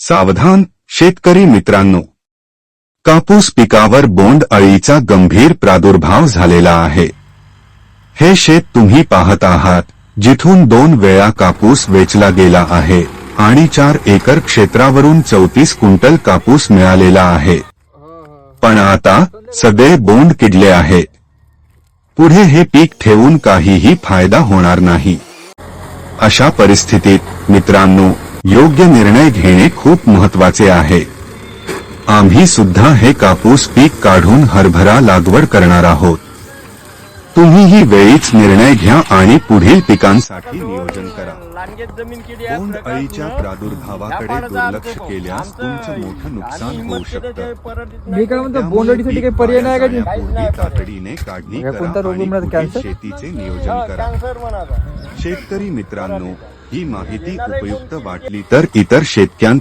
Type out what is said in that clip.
सावधान शेतकरी मित्रांनो. कापूस पिकावर बोंड अळीचा गंभीर प्रादुर्भाव झालेला आहे. हे शेत तुम्ही पाहत आहात जिथून दोन वेळा कापूस वेचला गेला आहे आणि चार एकर क्षेत्रावरून चौतीस क्विंटल कापूस मिळालेला आहे. पण आता सगळे बोंड किडले आहे पुढे हे पीक ठेवून काहीही फायदा होणार नाही. अशा परिस्थितीत मित्रांनो योग्य निर्णय घेणे खूप महत्त्वाचे आहे. आम्ही सुद्धा हे कापूस पीक काढून हरभरा लागवड करणार आहोत. तुम्हीही वेळीच निर्णय घ्या आणि पुढील पिकांसाठी नियोजन करा. अळीच्या प्रादुर्भावाकडे दुर्लक्ष केल्यास तुमचं मोठं नुकसान होऊ शकतं. तातडीने काढणी करा? शेतीचे नियोजन करा. शेतकरी मित्रांनो ही माहिती उपयुक्त वाटली तर इतर शेतकऱ्यांपर्यंत